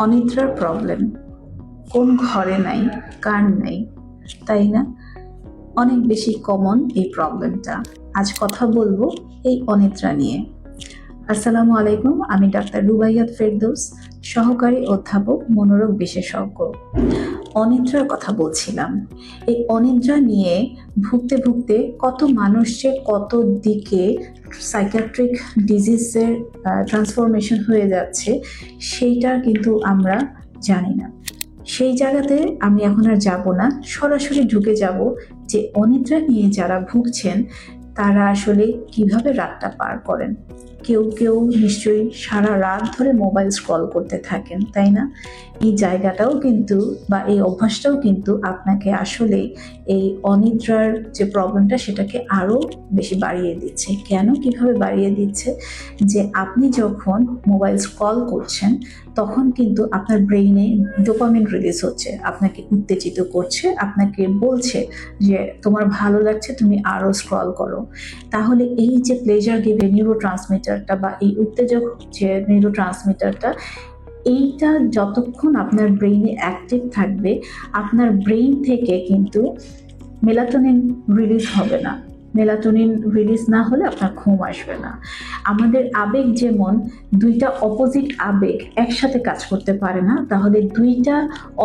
অনিদ্রার problem কোন ঘরে নাই, কার নাই, তাই না? অনেক বেশি কমন এই প্রবলেমটা আজ কথা বলব এই অনিদ্রা নিয়ে। আসসালামু আলাইকুম, আমি ডাক্তার রুবাইয়াত ফেরদৌস, সহকারী অধ্যাপক, মনোরোগ বিশেষজ্ঞ। অনিদ্রার কথা বলছিলাম। এই অনিদ্রা নিয়ে ভুগতে ভুগতে কত মানুষ যে কত দিকে সাইকিয়াট্রিক ডিজিজের ট্রান্সফরমেশন হয়ে যাচ্ছে, সেইটা কিন্তু আমরা জানি না। সেই জায়গাতে আমি এখন আর যাব না। সরাসরি ঢুকে যাব যে অনিদ্রা নিয়ে যারা ভুগছেন, তারা আসলে কীভাবে রাতটা পার করেন? কেউ কেউ নিশ্চয়ই সারা রাত ধরে মোবাইল স্ক্রল করতে থাকেন, তাই না? এই জায়গাটাও কিন্তু বা এই অভ্যাসটাও কিন্তু আপনাকে আসলে এই অনিদ্রার যে প্রবলেমটা সেটাকে আরও বেশি বাড়িয়ে দিচ্ছে। কেন কীভাবে বাড়িয়ে দিচ্ছে? যে আপনি যখন মোবাইল স্ক্রল করছেন, তখন কিন্তু আপনার ব্রেইনে ডোপামিন রিলিজ হচ্ছে, আপনাকে উত্তেজিত করছে, আপনাকে বলছে যে, তোমার ভালো লাগছে, তুমি আরও স্ক্রল করো। তাহলে এই যে প্লেজার গিভে নিউরো ট্রান্সমিটারটা বা এই উত্তেজক যে নিউরো ট্রান্সমিটারটা এইটা যতক্ষণ আপনার ব্রেইনে অ্যাক্টিভ থাকবে, আপনার ব্রেইন থেকে কিন্তু মেলাটোনিন রিলিজ হবে না। মেলাটোনিন রিলিজ না হলে আপনার ঘুম আসবে না। আমাদের আবেগ যেমন দুইটা অপোজিট আবেগ একসাথে কাজ করতে পারে না, তাহলে দুইটা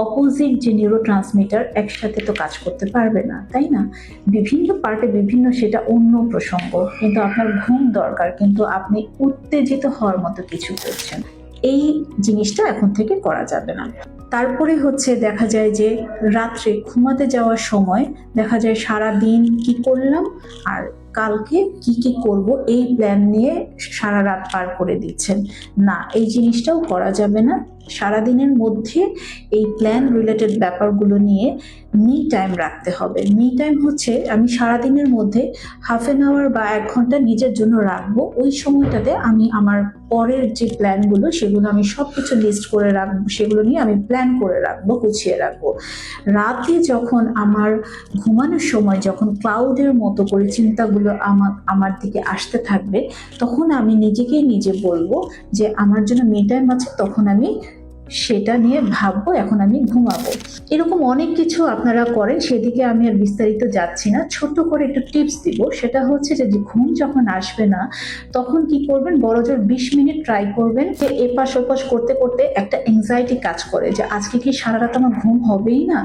অপোজিট যে নিউরো ট্রান্সমিটার একসাথে তো কাজ করতে পারবে না, তাই না? বিভিন্ন পার্টে বিভিন্ন সেটা অন্য প্রসঙ্গ, কিন্তু আপনার ঘুম দরকার, কিন্তু আপনি উত্তেজিত হওয়ার মতো কিছু করছেন। এই জিনিসটা এখন থেকে করা যাবে না। তারপরে হচ্ছে দেখা যায় যে রাত্রে ঘুমাতে যাওয়ার সময় দেখা যায় সারা দিন কি করলাম আর কালকে কি কি করব এই প্ল্যান নিয়ে সারা রাত পার করে দিচ্ছেন। না, এই জিনিসটাও করা যাবে না। সারাদিনের মধ্যে এই প্ল্যান রিলেটেড ব্যাপারগুলো নিয়ে মি টাইম রাখতে হবে। মি টাইম হচ্ছে আমি সারাদিনের মধ্যে হাফ এন আওয়ার বা এক ঘণ্টা নিজের জন্য রাখব। ওই সময়টাতে আমি আমার পরের যে প্ল্যানগুলো সেগুলো আমি সব কিছু লিস্ট করে রাখব, সেগুলো নিয়ে আমি প্ল্যান করে রাখব, গুছিয়ে রাখব। রাতে যখন আমার ঘুমানোর সময় যখন ক্লাউডের মতো করে চিন্তাগুলো আমার আমার দিকে আসতে থাকবে, তখন আমি নিজেকেই নিজে বলব যে আমার জন্য মি টাইম আছে, তখন আমি সেটা নিয়ে ভাববো, এখন আমি ঘুমাবো। এরকম অনেক কিছু আপনারা করেন, সেদিকে আমি আর বিস্তারিত যাচ্ছি না। ছোট্ট করে একটু টিপস দিব, সেটা হচ্ছে যে ঘুম যখন আসবে না, তখন কি করবেন, বড় জোর বিশ মিনিট ট্রাই করবেন যে, এপাশ ওপাশ করতে করতে একটা অ্যাংজাইটি কাজ করে যে, আজকে কি সারা রাত আমার ঘুম হবেই না?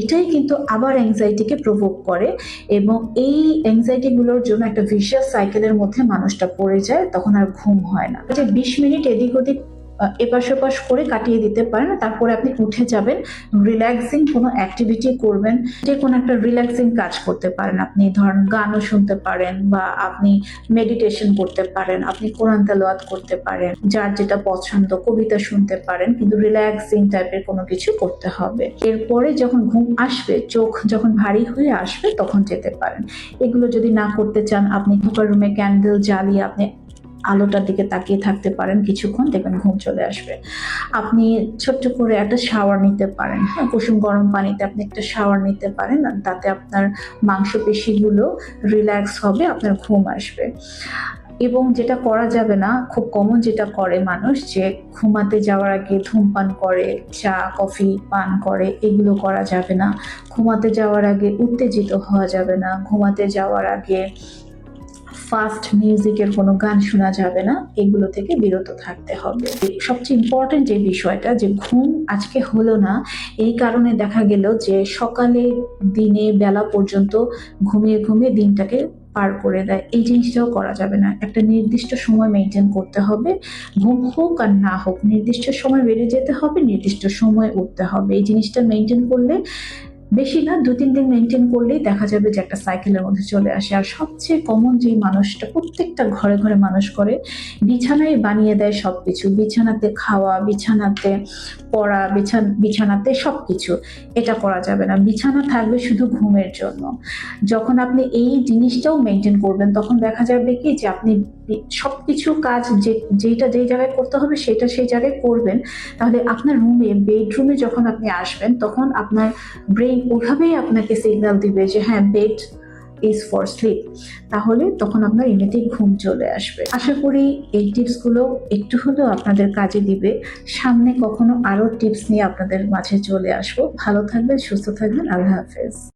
এটাই কিন্তু আবার অ্যাংজাইটিকে প্রভোগ করে এবং এই অ্যাংজাইটিগুলোর জন্য একটা ভিশিয়াস সাইকেলের মধ্যে মানুষটা পড়ে যায়, তখন আর ঘুম হয় না। যে বিশ মিনিট এদিক ওদিক এপাশ ওপাশ করে কাটিয়ে দিতে পারেন, তারপরে আপনি উঠে যাবেন রিল্যাক্সিং কোনো অ্যাক্টিভিটি করবেন, যে কোনো একটা রিল্যাক্সিং কাজ করতে পারেন। আপনি ধরেন গানও শুনতে পারেন বা আপনি মেডিটেশন করতে পারেন, আপনি কোরআন তেলাওয়াত করতে পারেন, যার যেটা পছন্দ, কবিতা শুনতে পারেন, কিন্তু রিল্যাক্সিং টাইপের কোনো কিছু করতে হবে। এরপরে যখন ঘুম আসবে, চোখ যখন ভারী হয়ে আসবে, তখন যেতে পারেন। এগুলো যদি না করতে চান, আপনি ধোকার রুমে ক্যান্ডেল জ্বালিয়ে আপনি আলোটার দিকে তাকিয়ে থাকতে পারেন কিছুক্ষণ, দেখবেন ঘুম চলে আসবে। আপনি ছোট্ট করে একটা শাওয়ার নিতে পারেন। হ্যাঁ কুসুম গরম পানিতে আপনি একটা শাওয়ার নিতে পারেন তাতে আপনার মাংসপেশিগুলো রিল্যাক্স হবে, আপনার ঘুম আসবে। এবং যেটা করা যাবে না, খুব কমন যেটা করে মানুষ, যে ঘুমাতে যাওয়ার আগে ধূমপান করে, চা, কফি, পান করে, এগুলো করা যাবে না। ঘুমাতে যাওয়ার আগে উত্তেজিত হওয়া যাবে না। ঘুমাতে যাওয়ার আগে ফাস্ট মিউজিকের কোনো গান শোনা যাবে না, এগুলো থেকে বিরত থাকতে হবে। সবচেয়ে ইম্পর্টেন্ট যে বিষয়টা যে ঘুম আজকে হলো না, এই কারণে দেখা গেল যে সকালে দিনে বেলা পর্যন্ত ঘুমিয়ে ঘুমিয়ে দিনটাকে পার করে দেয়। এই জিনিসটাও করা যাবে না। একটা নির্দিষ্ট সময় মেনটেন করতে হবে। ঘুম হোক আর না হোক, নির্দিষ্ট সময় বেড়ে যেতে হবে, নির্দিষ্ট সময় উঠতে হবে। এই জিনিসটা মেনটেন করলে বেশি না দু, তিন দিন মেনটেন করলেই দেখা যাবে যে একটা সাইকেলের মধ্যে চলে আসে। আর সবচেয়ে কমন যে মানুষটা, প্রত্যেকটা ঘরে ঘরে মানুষ করে, বিছানায় বানিয়ে দেয় সব কিছু বিছানাতে খাওয়া, বিছানাতে পড়া, বিছান, বিছানাতে সব কিছু এটা করা যাবে না। বিছানা থাকবে শুধু ঘুমের জন্য। যখন আপনি এই জিনিসটাও মেনটেন করবেন, তখন দেখা যাবে কি যে আপনি সব কিছু কাজ যে যেটা যেই জায়গায় করতে হবে, সেটা সেই জায়গায় করবেন। তাহলে আপনার রুমে বেডরুমে যখন আপনি আসবেন, তখন আপনার ব্রেইন ওভাবেই আপনাকে সিগন্যাল দিবে যে হ্যাঁ বেড ইজ ফর স্লিপ তাহলে তখন আপনার এমনিতেই ঘুম চলে আসবে। আশা করি এই টিপসগুলো একটু হলেও আপনাদের কাজে দিবে। সামনে কখনো আরও টিপস নিয়ে আপনাদের মাঝে চলে আসব। ভালো থাকবেন, সুস্থ থাকবেন। আল্লাহ হাফেজ।